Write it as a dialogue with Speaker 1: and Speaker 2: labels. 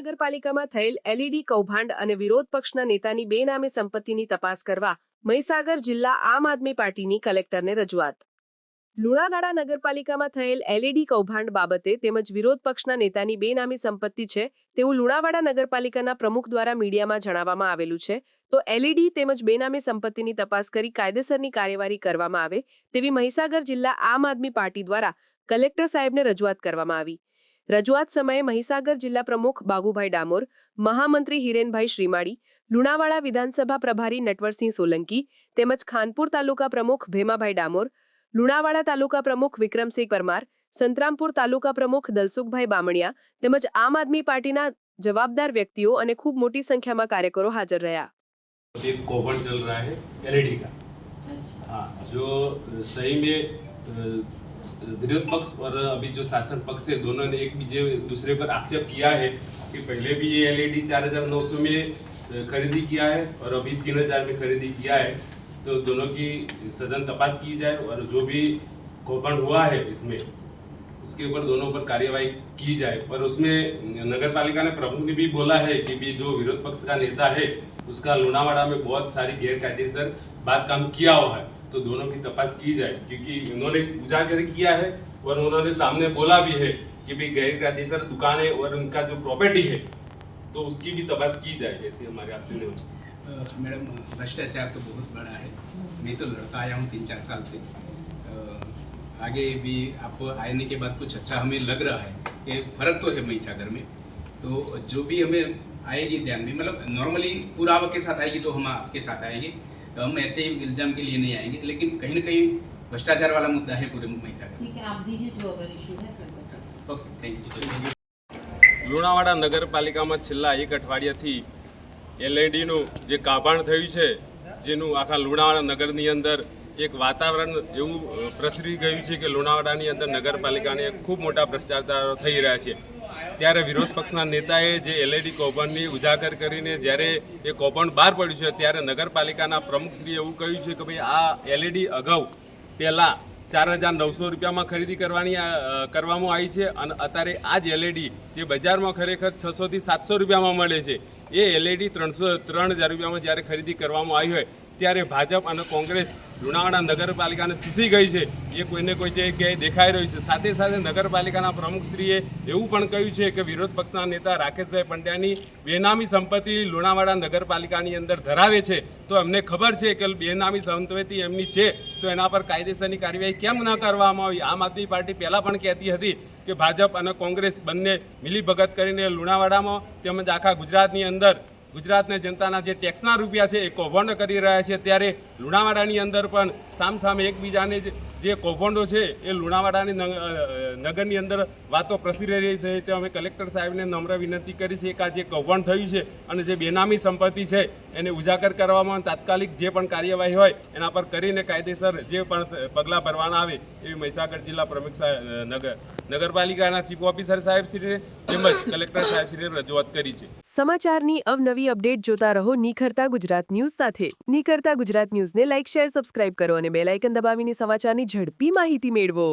Speaker 1: નગરપાલિકામાં થયેલ એલઈડી કૌભાંડ અને વિરોધ પક્ષના નેતાની બેનામે સંપત્તિની તપાસ કરવા મહીસાગર જિલ્લા આમ આદમી પાર્ટીની કલેક્ટરને રજૂઆત. લુણાવાડા નગરપાલિકામાં થયેલ એલઈડી કૌભાંડ બાબતે તેમજ વિરોધ પક્ષના નેતાની બેનામી સંપત્તિ છે તેવું લુણાવાડા નગરપાલિકાના પ્રમુખ દ્વારા મીડિયામાં જણાવવામાં આવેલું છે. તો એલઈડી તેમજ બેનામી સંપત્તિની તપાસ કરી કાયદેસરની કાર્યવાહી કરવામાં આવે તેવી મહીસાગર જિલ્લા આમ આદમી પાર્ટી દ્વારા કલેક્ટર સાહેબને રજૂઆત કરવામાં આવી. રજૂઆત સમયે મહીસાગર જિલ્લા પ્રમુખ બાગુભાઈ ડામોર મહામંત્રી હિરેનભાઈ શ્રીમાળી લુણાવાડા વિધાનસભા પ્રભારી નટવરસિંહ સોલંકી તેમજ ખાનપુર તાલુકા પ્રમુખ ભેમાભાઈ ડામોર લુણાવાડા તાલુકા પ્રમુખ વિક્રમસિંહ પરમાર સંતરામપુર તાલુકા પ્રમુખ દલસુખભાઈ બામણિયા તેમજ આમ આદમી પાર્ટીના જવાબદાર વ્યક્તિઓ અને ખૂબ મોટી સંખ્યામાં કાર્યકરો હાજર રહ્યા
Speaker 2: एक कौभन चल रहा है एलईडी का हाँ जो सही में अ, विरोध पक्ष और अभी जो शासन पक्ष है, दोनों ने एक बीजे दूसरे पर आक्षेप किया है कि पहले भी ये एलईडी चार हज़ार नौ सौ में खरीदी किया है और अभी तीन हज़ार में खरीदी किया है। तो दोनों की सदन तपास की जाए और जो भी कौभन हुआ है इसमें, उसके ऊपर दोनों पर कार्यवाही की जाए। पर उसमें नगर पालिका ने प्रमुख ने भी बोला है कि भी जो विरोध पक्ष का नेता है, उसका लुणावाड़ा में बहुत सारी गैरकायदेसर बात काम किया हुआ है। तो दोनों की तपास की जाए क्योंकि उन्होंने उजागर किया है और उन्होंने सामने बोला भी है कि भाई दुकान है और उनका जो प्रॉपर्टी है तो उसकी भी तपास की जाए ऐसी हमारे आपसे निवेदन। है।
Speaker 3: मैडम भ्रष्टाचार तो बहुत बड़ा है मैं तो लड़ता आया हूँ तीन चार साल से। आगे भी आप आने के बाद कुछ अच्छा हमें लग रहा है कि फ़र्क तो है महिसागर में। तो जो भी हमें आएगी ध्यान में मतलब नॉर्मली पुरावा के साथ आएगी तो हम आपके साथ आएँगे। तो हम ऐसे ही इल्जाम के लिए नहीं आएंगे लेकिन कहीं ना कहीं भ्रष्टाचार वाला मुद्दा है पूरे महिसागर
Speaker 4: ठीक है आप दीजिए जो अगर इशू है फिर बचा
Speaker 3: ओके थैंक यू
Speaker 2: લુણાવાડા નગરપાલિકામાં છેલ્લા એક અઠવાડિયાથી એલઈડીનું જે કાભાણ થયું છે જેનું આખા લુણાવાડા નગરની અંદર એક વાતાવરણ એવું અ, પ્રસરી ગયું છે કે લુણાવાડાની અંદર નગરપાલિકાને ખૂબ મોટા ભ્રષ્ટાચારો થઈ રહ્યા છે ત્યારે વિરોધ પક્ષના નેતાએ જે એલઈડી કૌભાંડની ઉજાગર કરીને જ્યારે એ કૌભાંડ બહાર પડ્યું છે, ત્યારે નગરપાલિકાના પ્રમુખશ્રીએ એવું કહ્યું છે કે ભાઈ, આ એલઈડી અગાઉ પહેલાં ચાર હજાર નવસો રૂપિયામાં ખરીદી કરવાની કરવામાં આવી છે અને અત્યારે આ જ એલઈડી જે બજારમાં ખરેખર છસોથી સાતસો રૂપિયામાં મળે છે, એ એલઈડી ત્રણસો, ત્રણ હજાર રૂપિયામાં જ્યારે ખરીદી કરવામાં આવી હોય ત્યારે ભાજપ અને કોંગ્રેસ લુણાવાડા નગરપાલિકાને ચૂસી ગઈ છે. એ કોઈને કોઈ જગ્યાએ દેખાઈ રહ્યું છે. સાથે સાથે નગરપાલિકાના પ્રમુખશ્રીએ એવું પણ કહ્યું છે કે વિરોધ પક્ષના નેતા રાકેશભાઈ પંડ્યાની બેનામી સંપત્તિ લુણાવાડા નગરપાલિકાની અંદર ધરાવે છે. તો અમને ખબર છે કે બેનામી સંપત્તિ એમની છે. તો એના પર કાયદેસરની કાર્યવાહી કેમ ન કરવામાં આવી? આમ આદમી પાર્ટી પહેલાં પણ કહેતી હતી કે ભાજપ અને કોંગ્રેસ બંને મિલીભગત કરીને લુણાવાડામાં તેમજ આખા ગુજરાતની અંદર ગુજરાતના જનતાના જે ટેક્સના રૂપિયા છે એ કૌભાંડો કરી રહ્યા છે. ત્યારે લુણાવાડાની અંદર પણ સામસામે એકબીજાને જે- કૌભાંડો છે એ લુણાવાડાની નગરની અંદર વાતો પ્રસરી રહી છે. તે અમે કલેક્ટર સાહેબને નમ્ર વિનંતી કરી છે કે આ જે કૌભાંડ થયું છે અને જે બેનામી સંપત્તિ છે એને ઉજાગર કરવામાં તાત્કાલિક જે પણ કાર્યવાહી હોય, એના પર કરીને કાયદેસર જે પણ પગલાં ભરવાના આવે, એવી મહીસાગર જિલ્લા પ્રમુખ નગર, નગરપાલિકાના ચીફ ઓફિસર સાહેબશ્રીને તેમજ કલેક્ટર સાહેબશ્રીને રજૂઆત કરી છે.
Speaker 1: સમાચારની અવનવી અપડેટ જોતા રહો નિખરતા ગુજરાત ન્યૂઝ સાથે. નિખરતા ગુજરાત ન્યૂઝને લાઇક, શેર, સબસ્ક્રાઇબ કરો અને બેલ આઇકન દબાવીને સમાચારની ઝડપી માહિતી મેળવો.